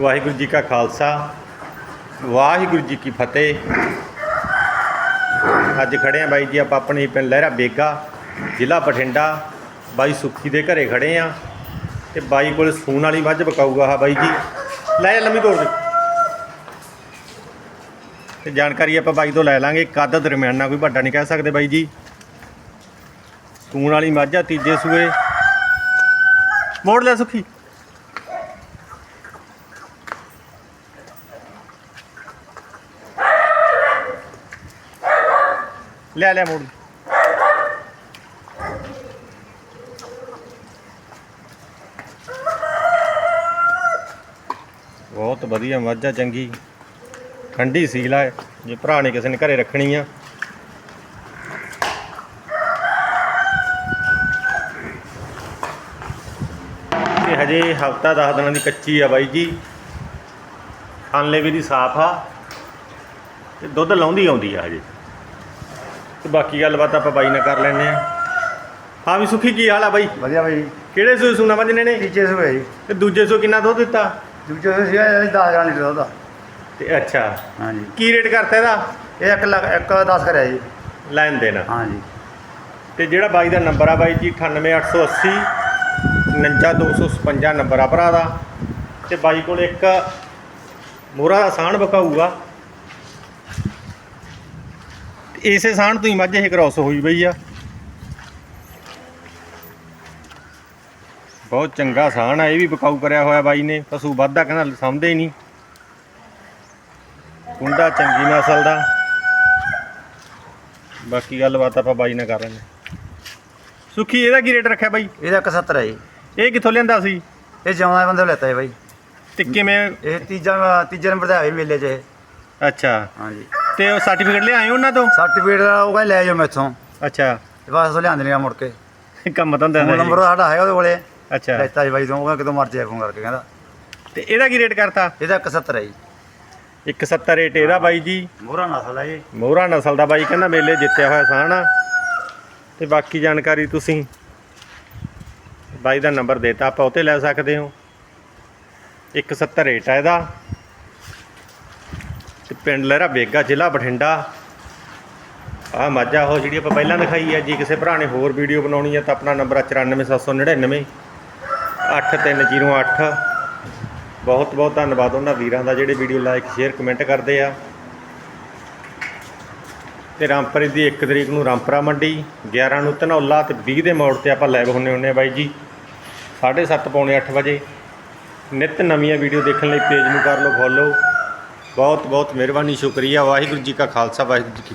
ਵਾਹਿਗੁਰੂ ਜੀ ਕਾ ਖਾਲਸਾ, ਵਾਹਿਗੁਰੂ ਜੀ ਕੀ ਫਤਿਹ। ਅੱਜ ਖੜੇ ਆ ਬਾਈ ਜੀ, ਆਪਾਂ ਆਪਣੇ ਪਿੰਡ ਲਹਿਰਾ ਬੇਗਾ, ਜ਼ਿਲ੍ਹਾ ਬਠਿੰਡਾ। ਬਾਈ ਸੁੱਖੀ ਦੇ ਘਰੇ ਖੜੇ ਆ ਤੇ ਬਾਈ ਕੋਲ ਸੂਣ ਵਾਲੀ ਮੱਝ ਬਕਾਊਗਾ ਆ ਬਾਈ ਜੀ। ਲੈ ਲੰਮੀ ਤੋੜ ਦੇ ਤੇ ਜਾਣਕਾਰੀ ਆਪਾਂ ਬਾਈ ਤੋਂ ਲੈ ਲਾਂਗੇ, ਕੱਦ ਦਰਮਿਆਨਾ ਕੋਈ ਵੱਡਾ ਨਹੀਂ ਕਹਿ ਸਕਦੇ ਬਾਈ ਜੀ। ਸੂਣ ਵਾਲੀ ਮੱਝ ਆ, ਤੀਜੇ ਸੂਏ। ਮੋੜ ਲੈ ਸੁੱਖੀ। ਲੈ ਲੈ ਮੋੜ। ਬਹੁਤ ਵਧੀਆ, ਮੱਝ ਆ ਚੰਗੀ। ਠੰਡੀ ਸੀਲ ਆ ਜੇ ਭਰਾ ਨੇ ਕਿਸੇ ਨੇ ਘਰੇ ਰੱਖਣੀ ਆ। ਇਹ ਹਜੇ ਹਫਤਾ 10 ਦਿਨਾਂ ਦੀ ਕੱਚੀ ਆ ਬਾਈ ਜੀ। ਖਾਨਲੇ ਵੀ ਦੀ ਸਾਫ਼ ਆ। ਤੇ ਦੁੱਧ ਲਾਉਂਦੀ ਆਉਂਦੀ ਆ ਹਜੇ। ਤੇ ਬਾਕੀ ਗੱਲਬਾਤ ਆਪਾਂ ਬਾਈ ਨਾਲ ਕਰ ਲੈਣੇ ਆ ਹਾਂ ਵੀ ਸੁਖੀ ਕੀ ਹਾਲ ਆ ਬਾਈ? ਵਧੀਆ ਭਾਈ ਕਿਹੜੇ ਸੂਏ ਸੂਣਾ ਵੱਜਣੇ ਨੇ? ਤੀਜੇ ਸੂਏ ਜੀ। ਤੇ ਦੂਜੇ ਸੂ ਕਿੰਨਾ ਦੁੱਧ ਦਿੱਤਾ? ਦੂਜੇ ਸੂਏ ਸੀਗਾ ਜੀ 10000 ਲੀਟਰ ਉਹਦਾ ਤੇ ਅੱਛਾ। ਹਾਂਜੀ। ਕੀ ਰੇਟ ਕਰਤਾ ਇਹਦਾ? ਇਹ 1 ਲੱਖ 1 10 ਕਰਿਆ ਜੀ। ਲੈਣ ਦੇਣਾ। ਹਾਂਜੀ। ਤੇ ਜਿਹੜਾ ਬਾਈ ਦਾ ਨੰਬਰ ਆ ਬਾਈ ਜੀ 98880 59255 ਨੰਬਰ ਆ ਭਰਾ ਦਾ। ਤੇ ਬਾਈ ਕੋਲ ਇੱਕ ਮੋਹਰਾ ਦਾ ਸਾਣ ਬਕਾਊਗਾ ਤੇ ਇਸੇ ਸਾਣ ਤੋਂ ਹੀ ਮੱਝ ਇਹ ਕ੍ਰਾਸ ਹੋਈ ਬਈ ਆ। ਬਹੁਤ ਚੰਗਾ ਸਾਣ ਆ ਇਹ ਵੀ ਬਕਾਊ ਕਰਿਆ ਹੋਇਆ ਬਾਈ ਨੇ ਪਸ਼ੂ ਵਾਧਾ ਕਹਿੰਦਾ ਸਮਝਦੇ ਹੀ ਨਹੀਂ। ਕੁੰਡਾ ਚੰਗੀ ਨਸਲ ਦਾ। ਬਾਕੀ ਗੱਲਬਾਤ ਆਪਾਂ ਬਾਈ ਨਾਲ ਕਰ ਨੇ ਸੁਖੀ ਇਹਦਾ ਕੀ ਰੇਟ ਰੱਖਿਆ ਬਾਈ? ਇਹਦਾ 71 ਹੈ ਜੀ। ਇਹ ਕਿੱਥੋਂ ਲਿਆਂਦਾ ਸੀ? ਇਹ ਜਮਾਂ ਦੇ ਬੰਦੇ ਲੈਤਾ ਹੈ ਭਾਈ ਤੇ ਕਿਵੇਂ? ਇਹ ਤੀਜਾ ਤੀਜੇ ਨੰਬਰ ਆਇਆ ਜੀ ਮੇਲੇ 'ਚ ਇਹ। ਅੱਛਾ। ਹਾਂਜੀ। ਤੇ ਉਹ ਸਰਟੀਫਿਕੇਟ ਲਿਆਏ ਉਹਨਾਂ ਤੋਂ? ਸਰਟੀਫਿਕੇਟ ਉਹ ਕਹਿੰਦੇ ਲੈ ਜਾਓ ਮੈਥੋਂ। ਅੱਛਾ। ਤੇ ਬਸ ਉਹ ਲਿਆਂਦੇ ਨੇ ਮੁੜ ਕੇ। ਕੰਮ ਤਾਂ ਦਿੰਦਾ ਨੰਬਰ ਸਾਡਾ ਹੈਗਾ ਉਹਦੇ ਕੋਲੇ। ਅੱਛਾ। ਲੈਤਾ ਜੀ ਬਾਈ ਤੋਂ ਉਹ ਕਹਿੰਦਾ ਮਰਜ਼ੀ ਫੋਨ ਕਰਕੇ ਕਹਿੰਦਾ। ਤੇ ਇਹਦਾ ਕੀ ਰੇਟ ਕਰਤਾ? ਇਹਦਾ 71 ਹੈ ਜੀ। 170 ਰੇਟ ਇਹਦਾ ਬਾਈ ਜੀ। ਮੋਹਰਾ ਨਸਲ ਹੈ ਜੀ ਮੋਹਰਾ ਨਸਲ ਦਾ ਬਾਈ ਕਹਿੰਦਾ ਮੇਲੇ ਜਿੱਤਿਆ ਹੋਇਆ ਸਾਣ ਤੇ ਬਾਕੀ ਜਾਣਕਾਰੀ ਤੁਸੀਂ। ਬਾਈ ਦਾ ਨੰਬਰ ਦੇਤਾ ਆਪਾਂ ਉਹ ਤੇ ਲੈ ਸਕਦੇ ਹੋ। 170 ਰੇਟ ਆ ਇਹਦਾ। ਤੇ ਪਿੰਡ ਲਹਿਰਾ ਬੇਗਾ, ਜ਼ਿਲ੍ਹਾ ਬਠਿੰਡਾ। ਆ ਮਾਝਾ ਉਹ ਜਿਹੜੀ ਆਪਾਂ ਪਹਿਲਾਂ ਦਿਖਾਈ ਹੈ ਜੀ, ਕਿਸੇ ਭਰਾ ਨੇ ਹੋਰ ਵੀਡੀਓ ਬਣਾਉਣੀ ਹੈ ਤਾਂ ਆਪਣਾ ਨੰਬਰ ਆ 94799 8308 ਬਹੁਤ ਬਹੁਤ ਧੰਨਵਾਦ ਉਹਨਾਂ ਵੀਰਾਂ ਦਾ ਜਿਹੜੇ ਵੀਡੀਓ ਲਾਈਕ ਸ਼ੇਅਰ, ਕਮੈਂਟ ਕਰਦੇ ਆ। ਤੇ ਰਾਮਪੁਰੇ ਦੀ 1 ਤਰੀਕ ਨੂੰ ਰਾਮਪੁਰਾ ਮੰਡੀ 11 ਨੂੰ ਧਨੌਲਾ ਤੇ 20 ਦੇ ਮੋੜ ਤੇ ਆਪਾਂ ਲਾਈਵ ਹੁੰਨੇ ਹੁੰਨੇ ਆ ਬਾਈ ਜੀ। 7:30 ਪੌਣੇ 8 ਵਜੇ। ਨਿਤ ਨਵੀਆਂ ਵੀਡੀਓ ਦੇਖਣ ਲਈ ਪੇਜ ਨੂੰ ਕਰ ਲਓ ਫੋਲੋ ਬਹੁਤ ਬਹੁਤ ਮਿਹਰਬਾਨੀ ਸ਼ੁਕਰੀਆ। ਵਾਹਿਗੁਰੂ ਜੀ ਕਾ ਖਾਲਸਾ ਵਾਹਿਗੁਰੂ ਜੀ ਕੀ ਫਤਿਹ।